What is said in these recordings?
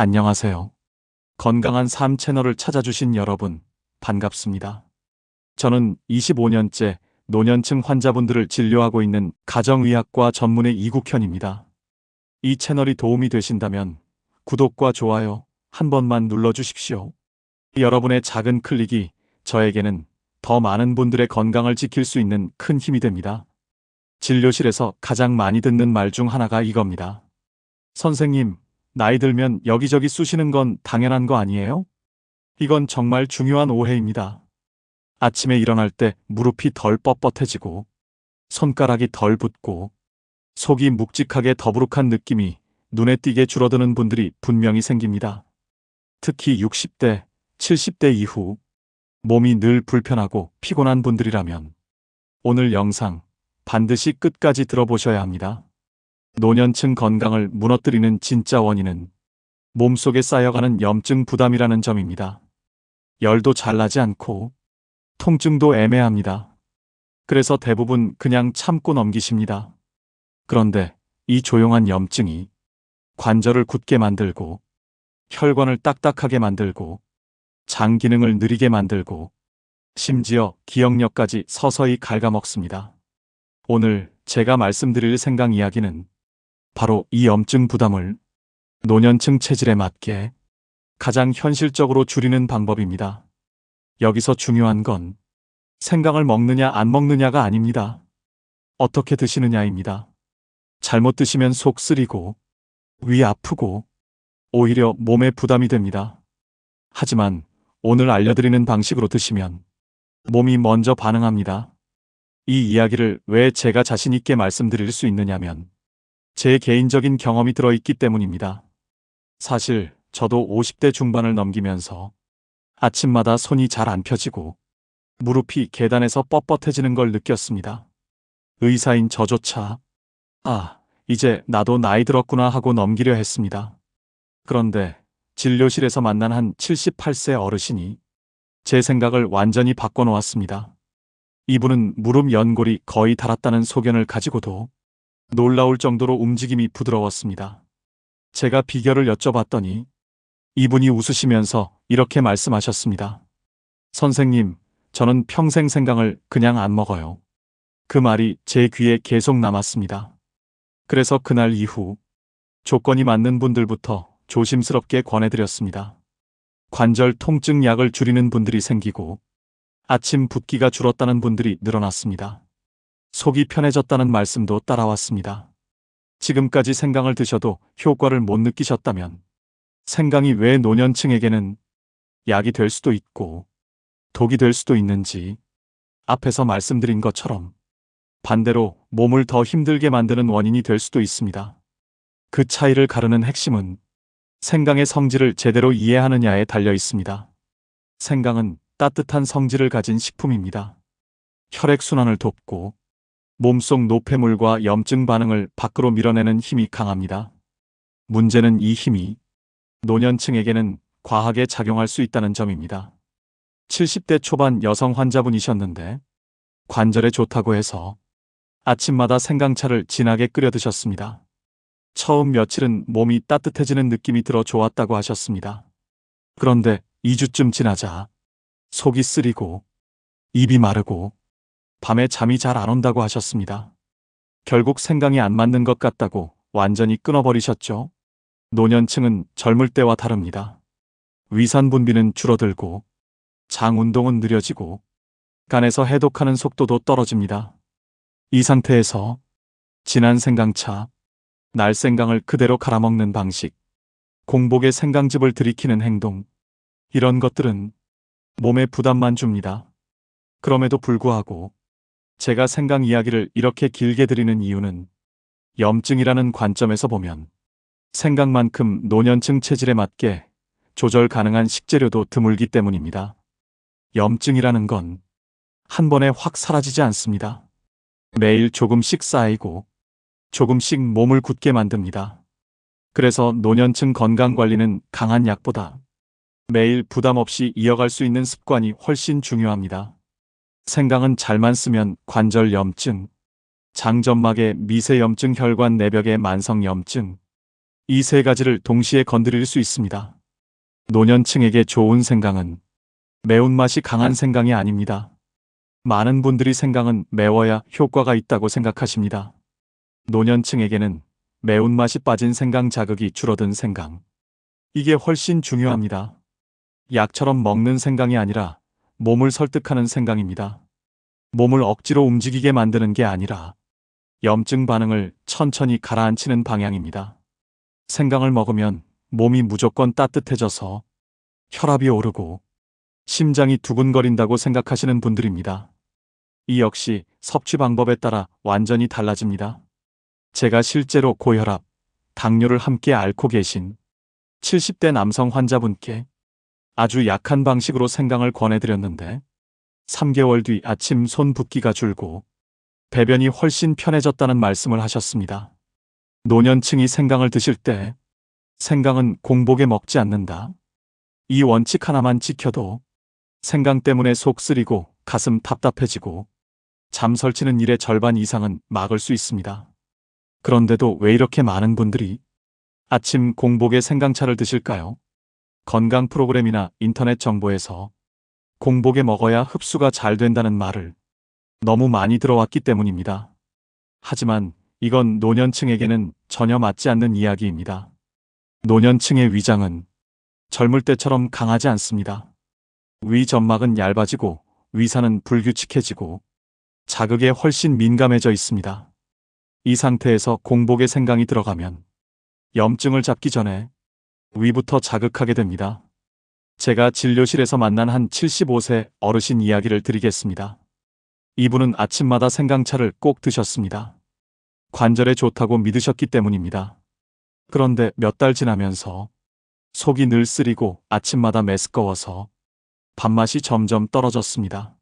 안녕하세요. 건강한 삶 채널을 찾아주신 여러분, 반갑습니다. 저는 25년째 노년층 환자분들을 진료하고 있는 가정의학과 전문의 이국현입니다. 이 채널이 도움이 되신다면 구독과 좋아요 한 번만 눌러주십시오. 여러분의 작은 클릭이 저에게는 더 많은 분들의 건강을 지킬 수 있는 큰 힘이 됩니다. 진료실에서 가장 많이 듣는 말 중 하나가 이겁니다. 선생님, 나이 들면 여기저기 쑤시는 건 당연한 거 아니에요? 이건 정말 중요한 오해입니다. 아침에 일어날 때 무릎이 덜 뻣뻣해지고 손가락이 덜 붓고 속이 묵직하게 더부룩한 느낌이 눈에 띄게 줄어드는 분들이 분명히 생깁니다. 특히 60대, 70대 이후 몸이 늘 불편하고 피곤한 분들이라면 오늘 영상 반드시 끝까지 들어보셔야 합니다. 노년층 건강을 무너뜨리는 진짜 원인은 몸속에 쌓여가는 염증 부담이라는 점입니다. 열도 잘 나지 않고 통증도 애매합니다. 그래서 대부분 그냥 참고 넘기십니다. 그런데 이 조용한 염증이 관절을 굳게 만들고 혈관을 딱딱하게 만들고 장 기능을 느리게 만들고 심지어 기억력까지 서서히 갉아먹습니다. 오늘 제가 말씀드릴 생강 이야기는 바로 이 염증 부담을 노년층 체질에 맞게 가장 현실적으로 줄이는 방법입니다. 여기서 중요한 건 생강을 먹느냐 안 먹느냐가 아닙니다. 어떻게 드시느냐입니다. 잘못 드시면 속 쓰리고 위 아프고 오히려 몸에 부담이 됩니다. 하지만 오늘 알려드리는 방식으로 드시면 몸이 먼저 반응합니다. 이 이야기를 왜 제가 자신 있게 말씀드릴 수 있느냐면 제 개인적인 경험이 들어있기 때문입니다. 사실 저도 50대 중반을 넘기면서 아침마다 손이 잘 안 펴지고 무릎이 계단에서 뻣뻣해지는 걸 느꼈습니다. 의사인 저조차 아, 이제 나도 나이 들었구나 하고 넘기려 했습니다. 그런데 진료실에서 만난 한 78세 어르신이 제 생각을 완전히 바꿔놓았습니다. 이분은 무릎 연골이 거의 닳았다는 소견을 가지고도 놀라울 정도로 움직임이 부드러웠습니다. 제가 비결을 여쭤봤더니 이분이 웃으시면서 이렇게 말씀하셨습니다. 선생님, 저는 평생 생강을 그냥 안 먹어요. 그 말이 제 귀에 계속 남았습니다. 그래서 그날 이후 조건이 맞는 분들부터 조심스럽게 권해드렸습니다. 관절 통증 약을 줄이는 분들이 생기고 아침 붓기가 줄었다는 분들이 늘어났습니다. 속이 편해졌다는 말씀도 따라왔습니다. 지금까지 생강을 드셔도 효과를 못 느끼셨다면 생강이 왜 노년층에게는 약이 될 수도 있고 독이 될 수도 있는지 앞에서 말씀드린 것처럼 반대로 몸을 더 힘들게 만드는 원인이 될 수도 있습니다. 그 차이를 가르는 핵심은 생강의 성질을 제대로 이해하느냐에 달려 있습니다. 생강은 따뜻한 성질을 가진 식품입니다. 혈액순환을 돕고 몸속 노폐물과 염증 반응을 밖으로 밀어내는 힘이 강합니다. 문제는 이 힘이 노년층에게는 과하게 작용할 수 있다는 점입니다. 70대 초반 여성 환자분이셨는데 관절에 좋다고 해서 아침마다 생강차를 진하게 끓여 드셨습니다. 처음 며칠은 몸이 따뜻해지는 느낌이 들어 좋았다고 하셨습니다. 그런데 2주쯤 지나자 속이 쓰리고 입이 마르고 밤에 잠이 잘 안 온다고 하셨습니다. 결국 생강이 안 맞는 것 같다고 완전히 끊어버리셨죠? 노년층은 젊을 때와 다릅니다. 위산 분비는 줄어들고 장 운동은 느려지고 간에서 해독하는 속도도 떨어집니다. 이 상태에서 진한 생강차, 날 생강을 그대로 갈아먹는 방식, 공복에 생강즙을 들이키는 행동, 이런 것들은 몸에 부담만 줍니다. 그럼에도 불구하고 제가 생강 이야기를 이렇게 길게 드리는 이유는 염증이라는 관점에서 보면 생강만큼 노년층 체질에 맞게 조절 가능한 식재료도 드물기 때문입니다. 염증이라는 건 한 번에 확 사라지지 않습니다. 매일 조금씩 쌓이고 조금씩 몸을 굳게 만듭니다. 그래서 노년층 건강 관리는 강한 약보다 매일 부담 없이 이어갈 수 있는 습관이 훨씬 중요합니다. 생강은 잘만 쓰면 관절 염증, 장점막의 미세염증 혈관 내벽의 만성 염증, 이 세 가지를 동시에 건드릴 수 있습니다. 노년층에게 좋은 생강은 매운맛이 강한 생강이 아닙니다. 많은 분들이 생강은 매워야 효과가 있다고 생각하십니다. 노년층에게는 매운맛이 빠진 생강 자극이 줄어든 생강. 이게 훨씬 중요합니다. 약처럼 먹는 생강이 아니라 몸을 설득하는 생강입니다. 몸을 억지로 움직이게 만드는 게 아니라 염증 반응을 천천히 가라앉히는 방향입니다. 생강을 먹으면 몸이 무조건 따뜻해져서 혈압이 오르고 심장이 두근거린다고 생각하시는 분들입니다. 이 역시 섭취 방법에 따라 완전히 달라집니다. 제가 실제로 고혈압, 당뇨를 함께 앓고 계신 70대 남성 환자분께 아주 약한 방식으로 생강을 권해드렸는데 3개월 뒤 아침 손 붓기가 줄고 배변이 훨씬 편해졌다는 말씀을 하셨습니다. 노년층이 생강을 드실 때 생강은 공복에 먹지 않는다. 이 원칙 하나만 지켜도 생강 때문에 속 쓰리고 가슴 답답해지고 잠 설치는 일의 절반 이상은 막을 수 있습니다. 그런데도 왜 이렇게 많은 분들이 아침 공복에 생강차를 드실까요? 건강 프로그램이나 인터넷 정보에서 공복에 먹어야 흡수가 잘 된다는 말을 너무 많이 들어왔기 때문입니다. 하지만 이건 노년층에게는 전혀 맞지 않는 이야기입니다. 노년층의 위장은 젊을 때처럼 강하지 않습니다. 위 점막은 얇아지고 위산은 불규칙해지고 자극에 훨씬 민감해져 있습니다. 이 상태에서 공복에 생강이 들어가면 염증을 잡기 전에 위부터 자극하게 됩니다. 제가 진료실에서 만난 한 75세 어르신 이야기를 드리겠습니다. 이분은 아침마다 생강차를 꼭 드셨습니다. 관절에 좋다고 믿으셨기 때문입니다. 그런데 몇 달 지나면서 속이 늘 쓰리고 아침마다 메스꺼워서 밥맛이 점점 떨어졌습니다.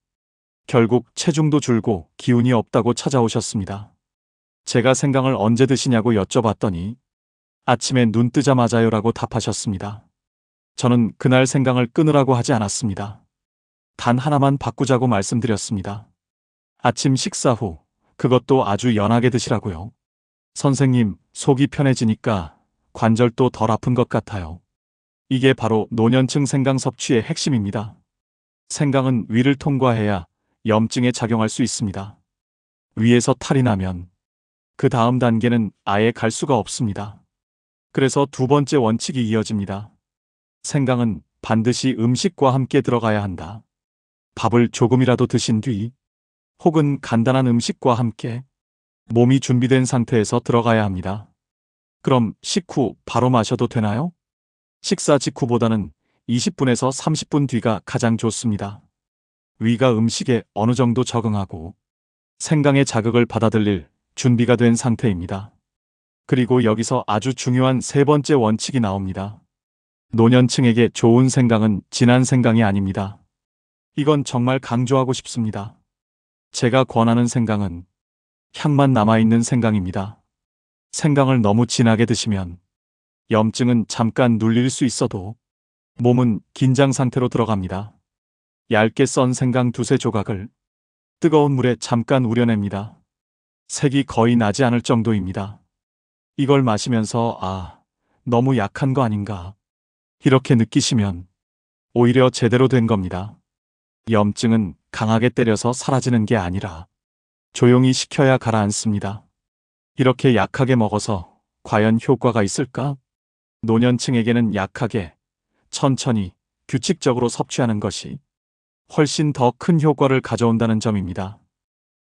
결국 체중도 줄고 기운이 없다고 찾아오셨습니다. 제가 생강을 언제 드시냐고 여쭤봤더니 아침에 눈 뜨자마자요라고 답하셨습니다. 저는 그날 생강을 끊으라고 하지 않았습니다. 단 하나만 바꾸자고 말씀드렸습니다. 아침 식사 후 그것도 아주 연하게 드시라고요. 선생님, 속이 편해지니까 관절도 덜 아픈 것 같아요. 이게 바로 노년층 생강 섭취의 핵심입니다. 생강은 위를 통과해야 염증에 작용할 수 있습니다. 위에서 탈이 나면 그 다음 단계는 아예 갈 수가 없습니다. 그래서 두 번째 원칙이 이어집니다. 생강은 반드시 음식과 함께 들어가야 한다. 밥을 조금이라도 드신 뒤 혹은 간단한 음식과 함께 몸이 준비된 상태에서 들어가야 합니다. 그럼 식후 바로 마셔도 되나요? 식사 직후보다는 20분에서 30분 뒤가 가장 좋습니다. 위가 음식에 어느 정도 적응하고 생강의 자극을 받아들일 준비가 된 상태입니다. 그리고 여기서 아주 중요한 세 번째 원칙이 나옵니다. 노년층에게 좋은 생강은 진한 생강이 아닙니다. 이건 정말 강조하고 싶습니다. 제가 권하는 생강은 향만 남아있는 생강입니다. 생강을 너무 진하게 드시면 염증은 잠깐 눌릴 수 있어도 몸은 긴장 상태로 들어갑니다. 얇게 썬 생강 두세 조각을 뜨거운 물에 잠깐 우려냅니다. 색이 거의 나지 않을 정도입니다. 이걸 마시면서 아, 너무 약한 거 아닌가. 이렇게 느끼시면 오히려 제대로 된 겁니다. 염증은 강하게 때려서 사라지는 게 아니라 조용히 식혀야 가라앉습니다. 이렇게 약하게 먹어서 과연 효과가 있을까? 노년층에게는 약하게, 천천히, 규칙적으로 섭취하는 것이 훨씬 더 큰 효과를 가져온다는 점입니다.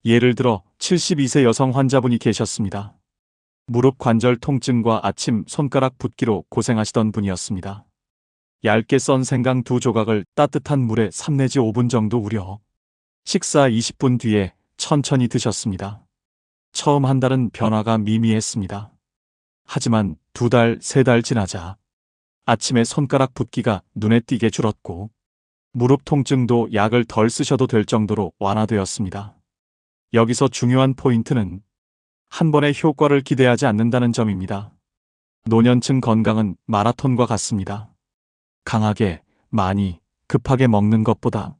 예를 들어 72세 여성 환자분이 계셨습니다. 무릎 관절 통증과 아침 손가락 붓기로 고생하시던 분이었습니다. 얇게 썬 생강 두 조각을 따뜻한 물에 3 내지 5분 정도 우려 식사 20분 뒤에 천천히 드셨습니다. 처음 한 달은 변화가 미미했습니다. 하지만 두 달, 세 달 지나자 아침에 손가락 붓기가 눈에 띄게 줄었고 무릎 통증도 약을 덜 쓰셔도 될 정도로 완화되었습니다. 여기서 중요한 포인트는 한 번의 효과를 기대하지 않는다는 점입니다. 노년층 건강은 마라톤과 같습니다. 강하게, 많이, 급하게 먹는 것보다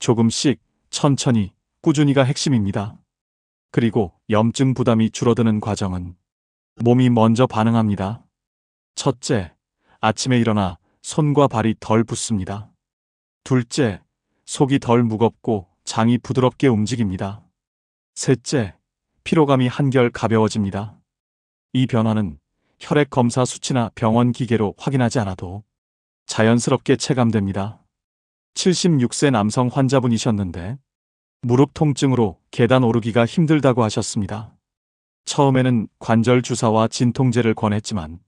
조금씩, 천천히, 꾸준히가 핵심입니다. 그리고 염증 부담이 줄어드는 과정은 몸이 먼저 반응합니다. 첫째, 아침에 일어나 손과 발이 덜 붓습니다. 둘째, 속이 덜 무겁고 장이 부드럽게 움직입니다. 셋째, 피로감이 한결 가벼워집니다. 이 변화는 혈액 검사 수치나 병원 기계로 확인하지 않아도 자연스럽게 체감됩니다. 76세 남성 환자분이셨는데 무릎 통증으로 계단 오르기가 힘들다고 하셨습니다. 처음에는 관절 주사와 진통제를 권했지만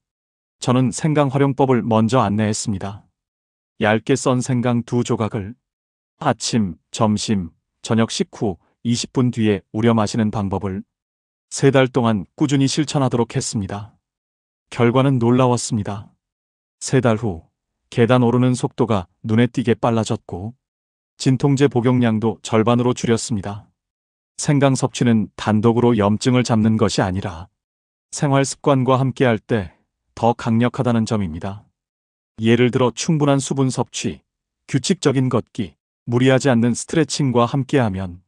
저는 생강 활용법을 먼저 안내했습니다. 얇게 썬 생강 두 조각을 아침, 점심, 저녁 식후 20분 뒤에 우려 마시는 방법을 세 달 동안 꾸준히 실천하도록 했습니다. 결과는 놀라웠습니다. 세 달 후 계단 오르는 속도가 눈에 띄게 빨라졌고 진통제 복용량도 절반으로 줄였습니다. 생강 섭취는 단독으로 염증을 잡는 것이 아니라 생활 습관과 함께 할 때 더 강력하다는 점입니다. 예를 들어 충분한 수분 섭취, 규칙적인 걷기, 무리하지 않는 스트레칭과 함께하면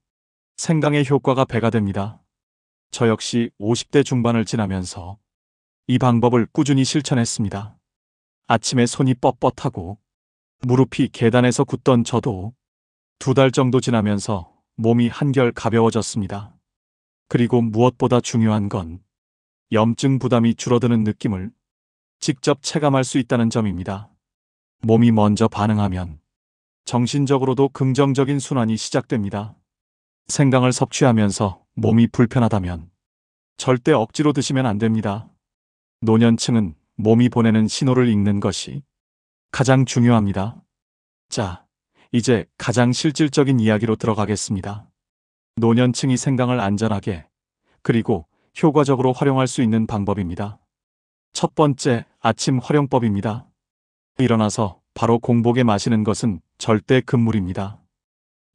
생강의 효과가 배가 됩니다. 저 역시 50대 중반을 지나면서 이 방법을 꾸준히 실천했습니다. 아침에 손이 뻣뻣하고 무릎이 계단에서 굳던 저도 두 달 정도 지나면서 몸이 한결 가벼워졌습니다. 그리고 무엇보다 중요한 건 염증 부담이 줄어드는 느낌을 직접 체감할 수 있다는 점입니다. 몸이 먼저 반응하면 정신적으로도 긍정적인 순환이 시작됩니다. 생강을 섭취하면서 몸이 불편하다면 절대 억지로 드시면 안 됩니다. 노년층은 몸이 보내는 신호를 읽는 것이 가장 중요합니다. 자, 이제 가장 실질적인 이야기로 들어가겠습니다. 노년층이 생강을 안전하게 그리고 효과적으로 활용할 수 있는 방법입니다. 첫 번째, 아침 활용법입니다. 일어나서 바로 공복에 마시는 것은 절대 금물입니다.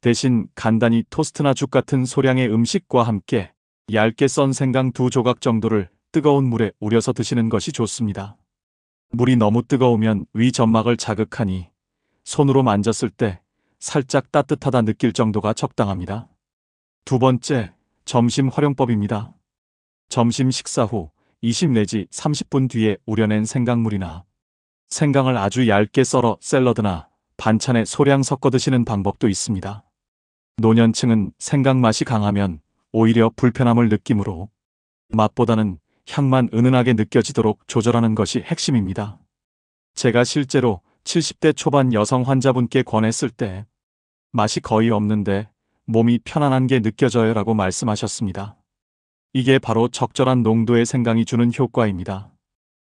대신 간단히 토스트나 죽 같은 소량의 음식과 함께 얇게 썬 생강 두 조각 정도를 뜨거운 물에 우려서 드시는 것이 좋습니다. 물이 너무 뜨거우면 위 점막을 자극하니 손으로 만졌을 때 살짝 따뜻하다 느낄 정도가 적당합니다. 두 번째, 점심 활용법입니다. 점심 식사 후 20 내지 30분 뒤에 우려낸 생강물이나 생강을 아주 얇게 썰어 샐러드나 반찬에 소량 섞어 드시는 방법도 있습니다. 노년층은 생강 맛이 강하면 오히려 불편함을 느끼므로 맛보다는 향만 은은하게 느껴지도록 조절하는 것이 핵심입니다. 제가 실제로 70대 초반 여성 환자분께 권했을 때 맛이 거의 없는데 몸이 편안한 게 느껴져요 라고 말씀하셨습니다. 이게 바로 적절한 농도의 생강이 주는 효과입니다.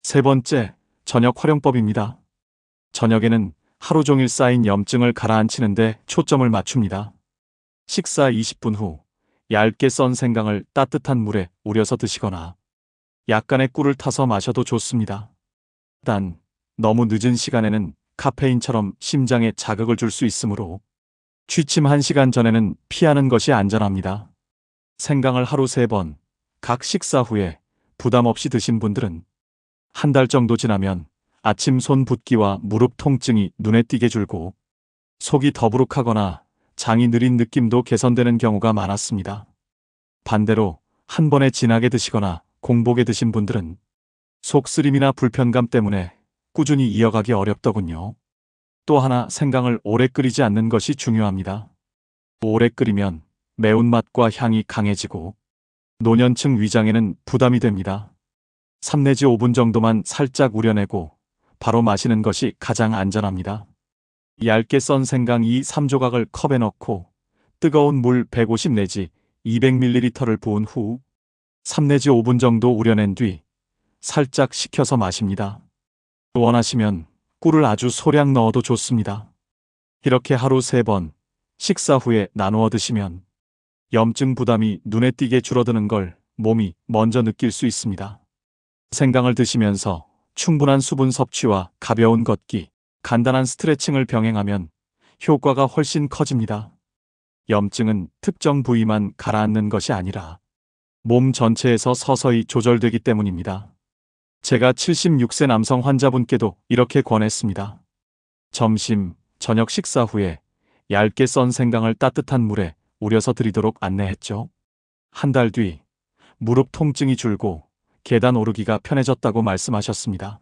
세 번째, 저녁 활용법입니다. 저녁에는 하루 종일 쌓인 염증을 가라앉히는데 초점을 맞춥니다. 식사 20분 후 얇게 썬 생강을 따뜻한 물에 우려서 드시거나 약간의 꿀을 타서 마셔도 좋습니다. 단, 너무 늦은 시간에는 카페인처럼 심장에 자극을 줄 수 있으므로 취침 1시간 전에는 피하는 것이 안전합니다. 생강을 하루 3번, 각 식사 후에 부담 없이 드신 분들은 한 달 정도 지나면 아침 손 붓기와 무릎 통증이 눈에 띄게 줄고 속이 더부룩하거나 장이 느린 느낌도 개선되는 경우가 많았습니다. 반대로 한 번에 진하게 드시거나 공복에 드신 분들은 속 쓰림이나 불편감 때문에 꾸준히 이어가기 어렵더군요. 또 하나 생강을 오래 끓이지 않는 것이 중요합니다. 오래 끓이면 매운맛과 향이 강해지고 노년층 위장에는 부담이 됩니다. 3 내지 5분 정도만 살짝 우려내고 바로 마시는 것이 가장 안전합니다. 얇게 썬 생강 2, 3조각을 컵에 넣고 뜨거운 물 150 내지 200ml를 부은 후 3 내지 5분 정도 우려낸 뒤 살짝 식혀서 마십니다. 원하시면 꿀을 아주 소량 넣어도 좋습니다. 이렇게 하루 3번 식사 후에 나누어 드시면 염증 부담이 눈에 띄게 줄어드는 걸 몸이 먼저 느낄 수 있습니다. 생강을 드시면서 충분한 수분 섭취와 가벼운 걷기, 간단한 스트레칭을 병행하면 효과가 훨씬 커집니다. 염증은 특정 부위만 가라앉는 것이 아니라 몸 전체에서 서서히 조절되기 때문입니다. 제가 76세 남성 환자분께도 이렇게 권했습니다. 점심, 저녁 식사 후에 얇게 썬 생강을 따뜻한 물에 우려서 드리도록 안내했죠. 한 달 뒤 무릎 통증이 줄고 계단 오르기가 편해졌다고 말씀하셨습니다.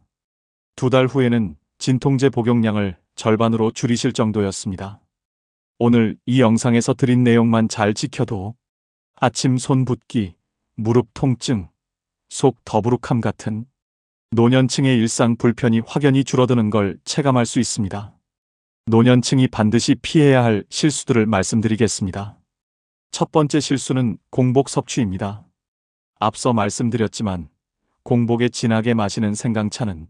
두 달 후에는 진통제 복용량을 절반으로 줄이실 정도였습니다. 오늘 이 영상에서 드린 내용만 잘 지켜도 아침 손 붓기, 무릎 통증, 속 더부룩함 같은 노년층의 일상 불편이 확연히 줄어드는 걸 체감할 수 있습니다. 노년층이 반드시 피해야 할 실수들을 말씀드리겠습니다. 첫 번째 실수는 공복 섭취입니다. 앞서 말씀드렸지만 공복에 진하게 마시는 생강차는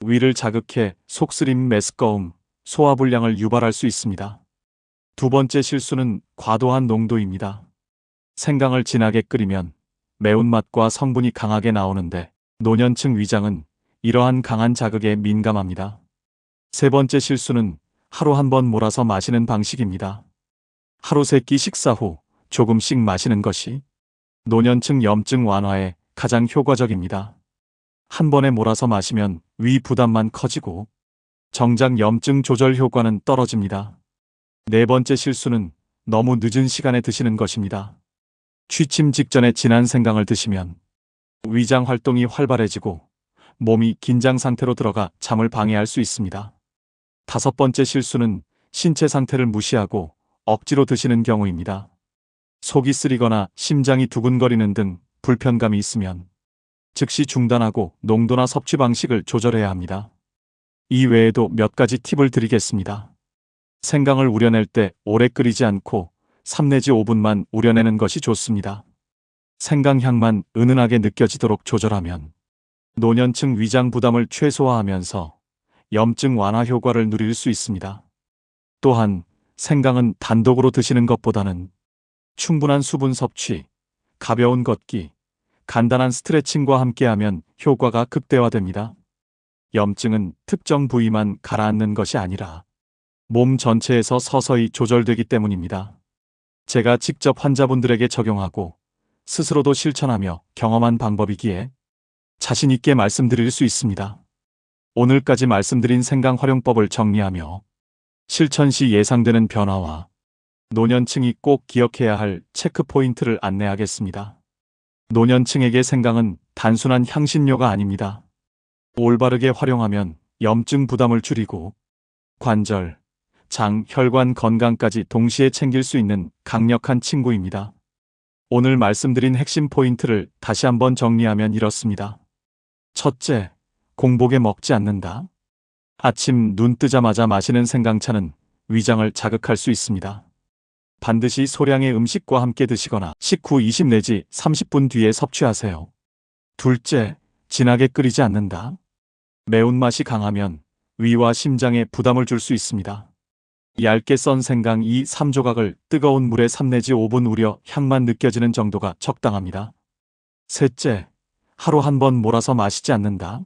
위를 자극해 속쓰림 메스꺼움, 소화불량을 유발할 수 있습니다. 두 번째 실수는 과도한 농도입니다. 생강을 진하게 끓이면 매운맛과 성분이 강하게 나오는데 노년층 위장은 이러한 강한 자극에 민감합니다. 세 번째 실수는 하루 한 번 몰아서 마시는 방식입니다. 하루 세 끼 식사 후 조금씩 마시는 것이 노년층 염증 완화에 가장 효과적입니다. 한 번에 몰아서 마시면 위 부담만 커지고 정작 염증 조절 효과는 떨어집니다. 네 번째 실수는 너무 늦은 시간에 드시는 것입니다. 취침 직전에 진한 생강을 드시면 위장 활동이 활발해지고 몸이 긴장 상태로 들어가 잠을 방해할 수 있습니다. 다섯 번째 실수는 신체 상태를 무시하고 억지로 드시는 경우입니다. 속이 쓰리거나 심장이 두근거리는 등 불편감이 있으면 즉시 중단하고 농도나 섭취 방식을 조절해야 합니다. 이 외에도 몇 가지 팁을 드리겠습니다. 생강을 우려낼 때 오래 끓이지 않고 3 내지 5분만 우려내는 것이 좋습니다. 생강 향만 은은하게 느껴지도록 조절하면 노년층 위장 부담을 최소화하면서 염증 완화 효과를 누릴 수 있습니다. 또한 생강은 단독으로 드시는 것보다는 충분한 수분 섭취, 가벼운 걷기, 간단한 스트레칭과 함께하면 효과가 극대화됩니다. 염증은 특정 부위만 가라앉는 것이 아니라 몸 전체에서 서서히 조절되기 때문입니다. 제가 직접 환자분들에게 적용하고 스스로도 실천하며 경험한 방법이기에 자신 있게 말씀드릴 수 있습니다. 오늘까지 말씀드린 생강 활용법을 정리하며 실천 시 예상되는 변화와 노년층이 꼭 기억해야 할 체크 포인트를 안내하겠습니다. 노년층에게 생강은 단순한 향신료가 아닙니다. 올바르게 활용하면 염증 부담을 줄이고 관절, 장, 혈관 건강까지 동시에 챙길 수 있는 강력한 친구입니다. 오늘 말씀드린 핵심 포인트를 다시 한번 정리하면 이렇습니다. 첫째, 공복에 먹지 않는다. 아침 눈 뜨자마자 마시는 생강차는 위장을 자극할 수 있습니다. 반드시 소량의 음식과 함께 드시거나 식후 20 내지 30분 뒤에 섭취하세요. 둘째, 진하게 끓이지 않는다. 매운맛이 강하면 위와 심장에 부담을 줄 수 있습니다. 얇게 썬 생강 2, 3조각을 뜨거운 물에 3 내지 5분 우려 향만 느껴지는 정도가 적당합니다. 셋째, 하루 한 번 몰아서 마시지 않는다.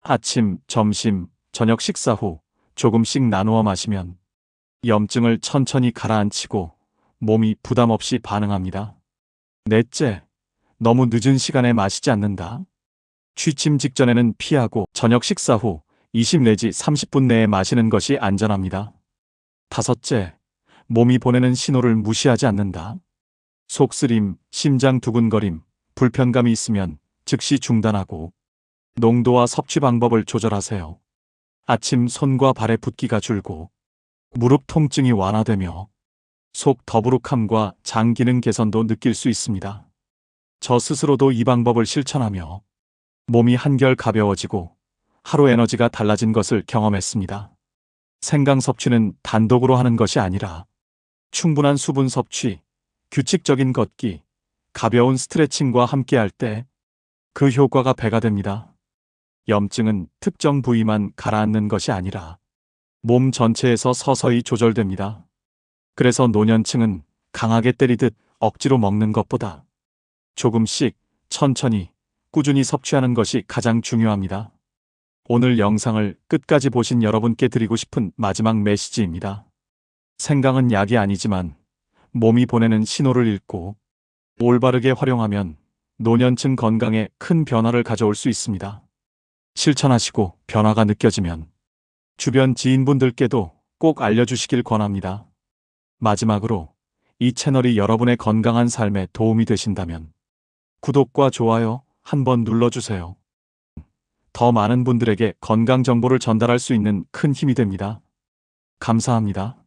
아침, 점심, 저녁 식사 후 조금씩 나누어 마시면 염증을 천천히 가라앉히고 몸이 부담 없이 반응합니다. 넷째, 너무 늦은 시간에 마시지 않는다. 취침 직전에는 피하고 저녁 식사 후 20 내지 30분 내에 마시는 것이 안전합니다. 다섯째, 몸이 보내는 신호를 무시하지 않는다. 속쓰림, 심장 두근거림, 불편감이 있으면 즉시 중단하고 농도와 섭취 방법을 조절하세요. 아침 손과 발의 붓기가 줄고 무릎 통증이 완화되며 속 더부룩함과 장 기능 개선도 느낄 수 있습니다. 저 스스로도 이 방법을 실천하며 몸이 한결 가벼워지고 하루 에너지가 달라진 것을 경험했습니다. 생강 섭취는 단독으로 하는 것이 아니라 충분한 수분 섭취, 규칙적인 걷기, 가벼운 스트레칭과 함께 할 때 그 효과가 배가 됩니다. 염증은 특정 부위만 가라앉는 것이 아니라 몸 전체에서 서서히 조절됩니다. 그래서 노년층은 강하게 때리듯 억지로 먹는 것보다 조금씩 천천히 꾸준히 섭취하는 것이 가장 중요합니다. 오늘 영상을 끝까지 보신 여러분께 드리고 싶은 마지막 메시지입니다. 생강은 약이 아니지만 몸이 보내는 신호를 읽고 올바르게 활용하면 노년층 건강에 큰 변화를 가져올 수 있습니다. 실천하시고 변화가 느껴지면 주변 지인분들께도 꼭 알려주시길 권합니다. 마지막으로 이 채널이 여러분의 건강한 삶에 도움이 되신다면 구독과 좋아요 한번 눌러주세요. 더 많은 분들에게 건강 정보를 전달할 수 있는 큰 힘이 됩니다. 감사합니다.